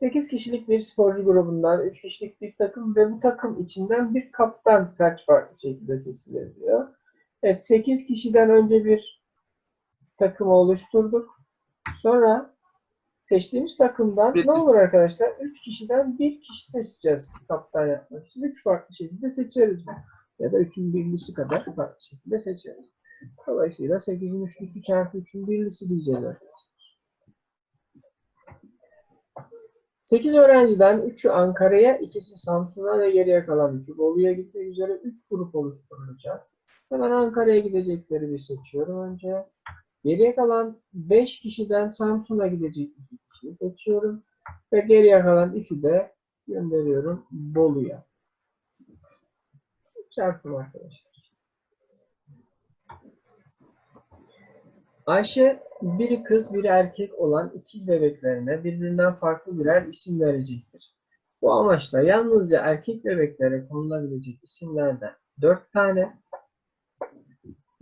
8 kişilik bir sporcu grubundan 3 kişilik bir takım ve bu takım içinden bir kaptan kaç farklı şekilde seçilir diyor. Evet 8 kişiden önce bir takım oluşturduk. Sonra seçtiğimiz takımdan ne olur arkadaşlar? 3 kişiden bir kişi seçeceğiz kaptan yapmak için. 3 farklı şekilde seçeriz. Ya da 3'ün birlisi kadar farklı şekilde seçeriz. Dolayısıyla 8'in üçlüsü çarpı 3'ün birlisi diyeceğiz arkadaşlar. 8 öğrenciden 3'ü Ankara'ya, ikisi Samsun'a ve geriye kalan 3'ü Bolu'ya gitmek üzere 3 grup oluşturulacak. Hemen Ankara'ya gidecekleri bir seçiyorum önce. Geriye kalan 5 kişiden Samsun'a gidecek 2 kişiyi seçiyorum. Ve geriye kalan 3'ü de gönderiyorum Bolu'ya. Çarpım arkadaşlar. Ayşe biri kız biri erkek olan ikiz bebeklerine birbirinden farklı birer isim verecektir. Bu amaçla yalnızca erkek bebeklere konulabilecek isimlerden 4 tane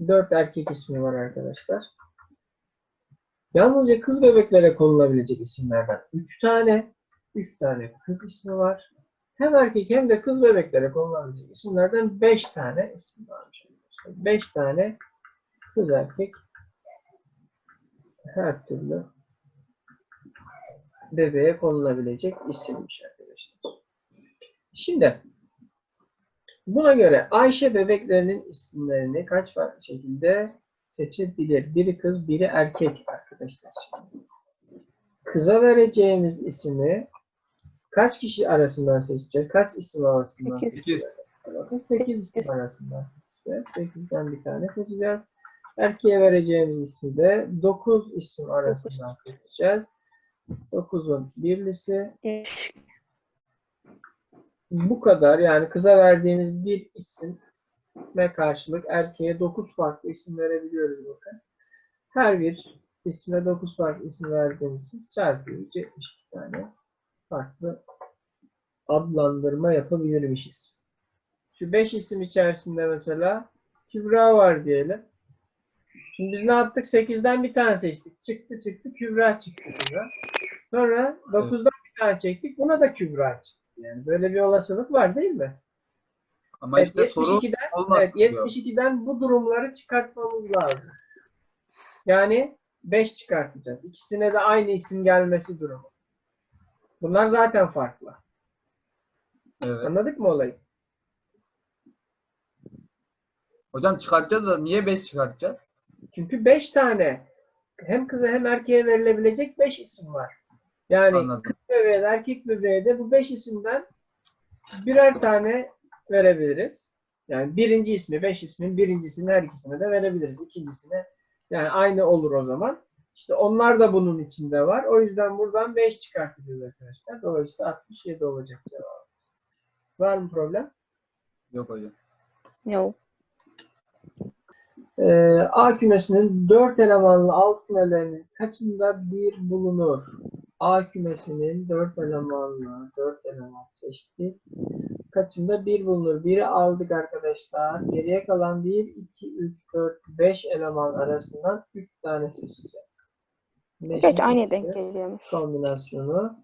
4 erkek ismi var arkadaşlar. Yalnızca kız bebeklere konulabilecek isimlerden 3 tane 3 tane kız ismi var. Hem erkek hem de kız bebeklere konulabilecek isimlerden 5 tane isim varmış. 5 tane kız erkek her türlü bebeğe konulabilecek isimmiş arkadaşlar. Şimdi buna göre Ayşe bebeklerinin isimlerini kaç farklı şekilde seçebilir? Biri kız, biri erkek arkadaşlar. Kıza vereceğimiz ismi kaç kişi arasından seçeceğiz? Kaç isim arasından? Sekiz. İkiz. Bakın 8 isim arasından seçeceğiz. 8'den bir tane seçeceğiz. Erkeğe vereceğimiz ismi de 9 isim arasından seçeceğiz. 9'un birlisi bu kadar. Yani kıza verdiğimiz bir isim ve karşılık erkeğe 9 farklı isim verebiliyoruz bakın. Her bir isme 9 farklı isim verdiğimiz için çarpıyoruz. 72 tane farklı adlandırma yapabilirmişiz. Şu 5 isim içerisinde mesela Kübra var diyelim. Şimdi biz ne yaptık? 8'den bir tane seçtik. Çıktı çıktı Kübra çıktı. Kübra. Sonra 9'dan bir tane çektik. Buna da Kübra çıktı. Yani böyle bir olasılık var değil mi? Ama Evet, işte soru 72'den, olmaz evet, diyor. 72'den bu durumları çıkartmamız lazım. Yani 5 çıkartacağız. İkisine de aynı isim gelmesi durumu. Bunlar zaten farklı. Evet. Anladık mı olayı? Hocam çıkartacağız da niye 5 çıkartacağız? Çünkü 5 tane hem kıza hem erkeğe verilebilecek 5 isim var. Yani Anladım. kız bebeğe de erkek bebeğe de bu 5 isimden birer tane verebiliriz. Yani birinci ismi, 5 ismin birincisini her ikisine de verebiliriz. İkincisine yani aynı olur o zaman. İşte onlar da bunun içinde var. O yüzden buradan 5 çıkartacağız arkadaşlar. Dolayısıyla 67 olacak cevabımız. Var mı problem? Yok hocam. Yok. Ee, A kümesinin 4 elemanlı alt kümelerinin kaçında bir bulunur? A kümesinin 4 elemanlı, 4 eleman seçtik. Kaçında bir bulunur? Biri aldık arkadaşlar. Geriye kalan 1, 2, 3, 4, 5 eleman arasından 3 tane seçeceğiz. Beşin aynı denk geliyormuş. kombinasyonu.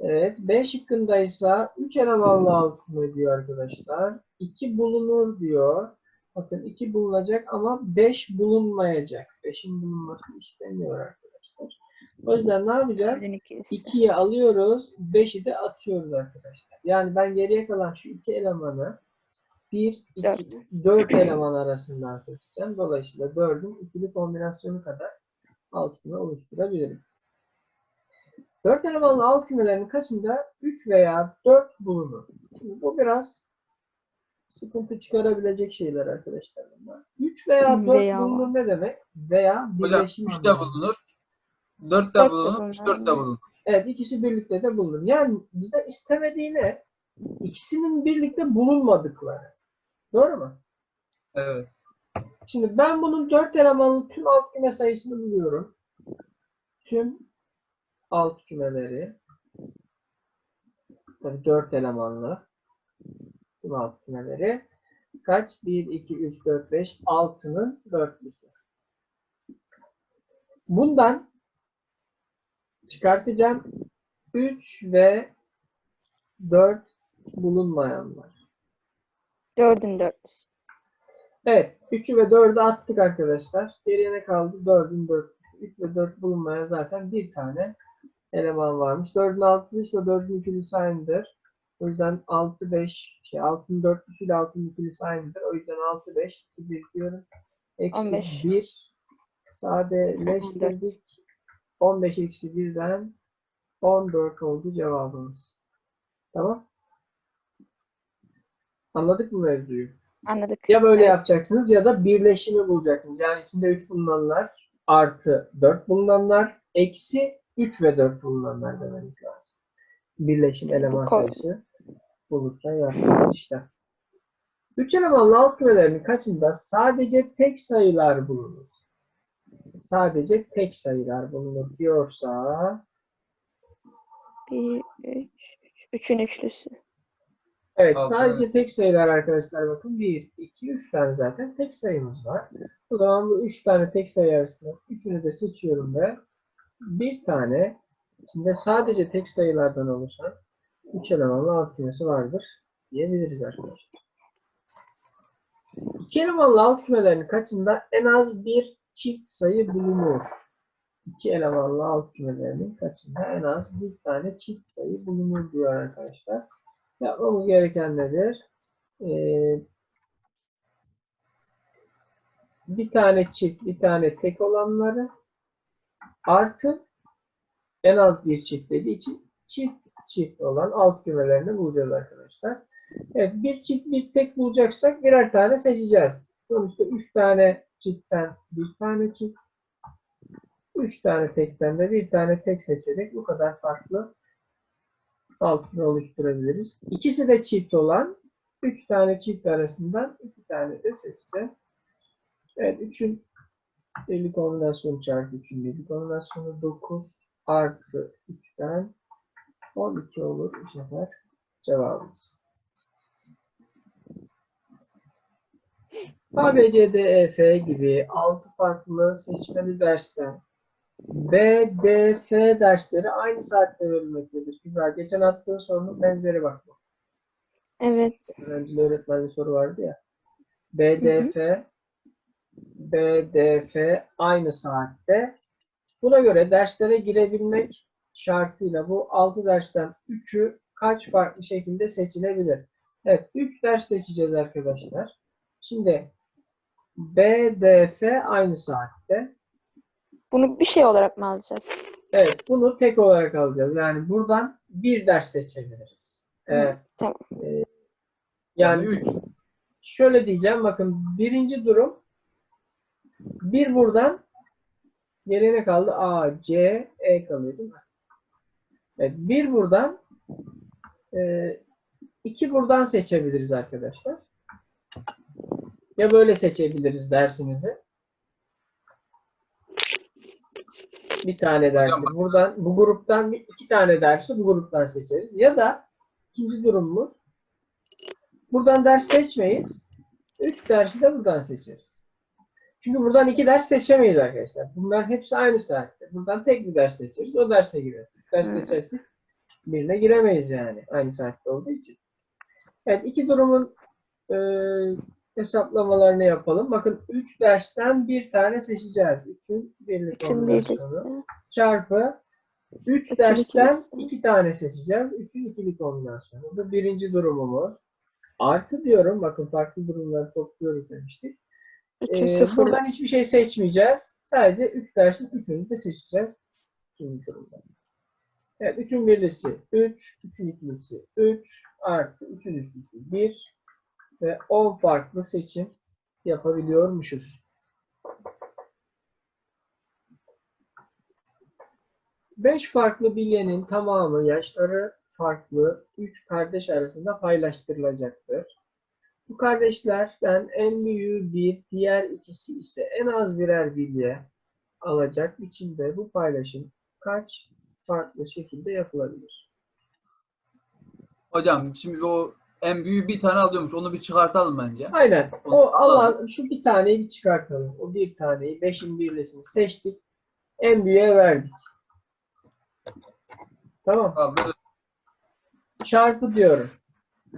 Evet. B şıkkındaysa 3 elemanlı alt küme diyor arkadaşlar. 2 bulunur diyor. Bakın 2 bulunacak ama 5 bulunmayacak. 5'in bulunmasını istemiyor arkadaşlar. O yüzden ne yapacağız? Sizin ikisi. 2'yi alıyoruz, 5'i de atıyoruz arkadaşlar. Yani ben geriye kalan şu iki elemanı 1, 2, Dört. 4 eleman arasından seçeceğim. Dolayısıyla 4'ün ikili kombinasyonu kadar alt küme oluşturabilirim. 4 elemanlı alt kümelerin kaçında 3 veya 4 bulunur? Şimdi bu biraz sıkıntı çıkarabilecek şeyler arkadaşlar bunlar. 3 veya 4 Veya. bulunur ne demek? Veya birleşim 3 de bulunur. 4 de Dört de bulunur. 3 bulunur. 4 de bulunur. Evet ikisi birlikte de bulunur. Yani bizde istemediği ne? İkisinin birlikte bulunmadıkları. Doğru mu? Evet. Şimdi ben bunun 4 elemanlı tüm alt küme sayısını buluyorum. Tüm alt kümeleri tabii 4 elemanlı tüm alt kümeleri kaç? 1, 2, 3, 4, 5 6'nın dörtlüsü. Bundan çıkartacağım 3 ve 4 bulunmayan var. Dördün dörtlüsü. Evet. 3'ü ve 4'ü attık arkadaşlar. Geriye ne kaldı? 4'ün 4. 3 ve 4 bulunmayan zaten bir tane eleman varmış. 4'ün 6'lısı ile 4'ün ikilisi aynıdır. O yüzden 6, 5, şey 6'ın 4'lüsü ile 6'ın ikilisi aynıdır. O yüzden 6, 5, 2, 1 diyorum. Eksi 15. 1 sadeleştirdik. 15 eksi 1'den 14 oldu cevabımız. Tamam. Anladık mı mevzuyu? Anladık. Ya böyle Evet. yapacaksınız ya da birleşimi bulacaksınız. Yani içinde 3 bulunanlar artı 4 bulunanlar eksi 3 ve 4 bulunanlar demeniz lazım. Birleşim eleman sayısı bulurken yaptığınız işlem. 3 elemanlı alt kümelerinin kaçında sadece tek sayılar bulunur? Sadece tek sayılar bulunur diyorsa Bir, üç, üç. Üçün üçlüsü. Evet, Altı, sadece tek sayılar arkadaşlar bakın. 1, 2, 3 tane zaten tek sayımız var. O zaman bu 3 tane tek sayı arasında üçünü de seçiyorum ve bir tane içinde sadece tek sayılardan oluşan 3 elemanlı alt kümesi vardır diyebiliriz arkadaşlar. 2 elemanlı alt kümelerin kaçında en az bir çift sayı bulunur? 2 elemanlı alt kümelerinin kaçında en az bir tane çift sayı bulunur diyor arkadaşlar. Yapmamız gereken nedir? Ee, bir tane çift, bir tane tek olanları artı en az bir çift dediği için çift çift olan alt kümelerini bulacağız arkadaşlar. Evet, bir çift, bir tek bulacaksak birer tane seçeceğiz. Sonuçta üç tane çiftten bir tane çift, üç tane tekten de bir tane tek seçerek bu kadar farklı altını oluşturabiliriz. İkisi de çift olan 3 tane çift arasından 2 tane de seçeceğiz. Evet 3'ün belli kombinasyonu çarpı 3'ün belli kombinasyonu 9 artı 3'ten 12 olur bu sefer cevabımız. A, B, C, D, E, F gibi 6 farklı seçmeli dersten B, D, F dersleri aynı saatte verilmektedir. Kübra geçen attığın sorunun benzeri bak. bu. Evet. Öğrencili öğretmen bir soru vardı ya. B, Hı hı. F B, D, F aynı saatte. Buna göre derslere girebilmek şartıyla bu 6 dersten 3'ü kaç farklı şekilde seçilebilir? Evet, 3 ders seçeceğiz arkadaşlar. Şimdi B, D, F aynı saatte. Bunu bir şey olarak mı alacağız? Evet, bunu tek olarak alacağız. Yani buradan bir ders seçebiliriz. Evet. Tamam. Yani Yani 3. şöyle diyeceğim. Bakın birinci durum bir buradan geriye ne kaldı? A, C, E kalıyor değil mi? Evet, bir buradan e, iki buradan seçebiliriz arkadaşlar. Ya böyle seçebiliriz dersimizi. Bir tane dersi buradan, bu gruptan iki tane dersi bu gruptan seçeriz. Ya da ikinci durumumuz buradan ders seçmeyiz. Üç dersi de buradan seçeriz. Çünkü buradan iki ders seçemeyiz arkadaşlar. Bunlar hepsi aynı saatte. Buradan tek bir ders seçeriz. O derse gireriz. Ders Hı. seçersek birine giremeyiz yani. Aynı saatte olduğu için. Evet iki durumun e, hesaplamalarını yapalım. Bakın 3 dersten bir tane seçeceğiz. 3'ün birlik kombinasyonu çarpı 3 Üçün dersten ikilisi. 2 tane seçeceğiz. 3'ün ikili kombinasyonu. Bu birinci durumumuz. Artı diyorum. Bakın farklı durumları topluyoruz demiştik. Üçün Ee, buradan hiçbir şey seçmeyeceğiz. Sadece 3 dersin 3'ünü de seçeceğiz. İkinci durumda. Evet, 3'ün birlisi 3, 3'ün ikilisi 3, artı 3'ün üçlüsü 1 ve 10 farklı seçim yapabiliyormuşuz. 5 farklı bilyenin tamamı yaşları farklı 3 kardeş arasında paylaştırılacaktır. Bu kardeşlerden en büyüğü bir, diğer ikisi ise en az birer bilye alacak biçimde bu paylaşım kaç farklı şekilde yapılabilir? Hocam şimdi o en büyüğü bir tane alıyormuş. Onu bir çıkartalım bence. Aynen. O. Allah şu bir taneyi bir çıkartalım. O bir taneyi beşin birlisini seçtik. En büyüğe verdik. Tamam. Böyle Çarpı diyorum.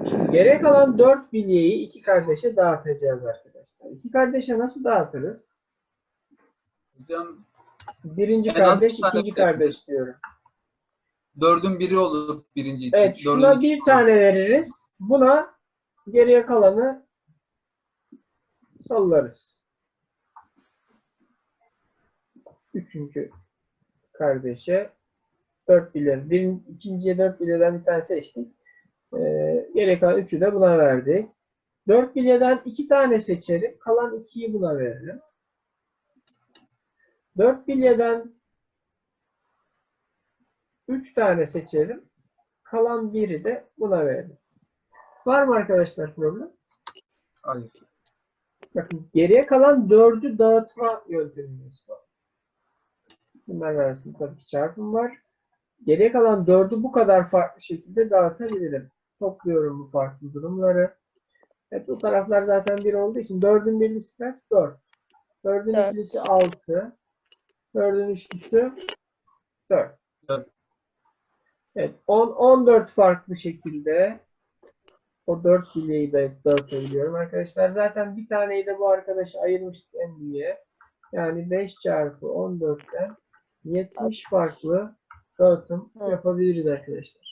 Geriye kalan 4 bilyeyi iki kardeşe dağıtacağız arkadaşlar. İki kardeşe nasıl dağıtırız? hocam Birinci En kardeş, ikinci kardeş diyorum. dördün biri olur birinci için. Evet, şuna Dördün bir tane veririz. Buna geriye kalanı sallarız. Üçüncü kardeşe dört bilye. Bir, ikinciye dört bilyeden bir tane seçtik. Ee, geriye kalan üçü de buna verdik. Dört bilyeden iki tane seçerim. Kalan ikiyi buna veririm. Dört bilyeden üç tane seçerim. Kalan biri de buna veririm. Var mı arkadaşlar problem? Hayır. Bakın geriye kalan dördü dağıtma yöntemimiz var. Bunlar arasında tabii ki çarpım var. Geriye kalan dördü bu kadar farklı şekilde dağıtabilirim. Topluyorum bu farklı durumları. Evet bu taraflar zaten bir olduğu için dördün birlisi kaç? Dört. Dördün Dört. ikilisi altı. Dördün üçlüsü dört. Dört. Evet 10, 14 farklı şekilde o 4 bilyeyi de dağıtabiliyorum arkadaşlar. Zaten bir taneyi de bu arkadaşa ayırmıştık en büyüğe. Yani 5 çarpı 14'ten 70 farklı dağıtım Evet. yapabiliriz arkadaşlar.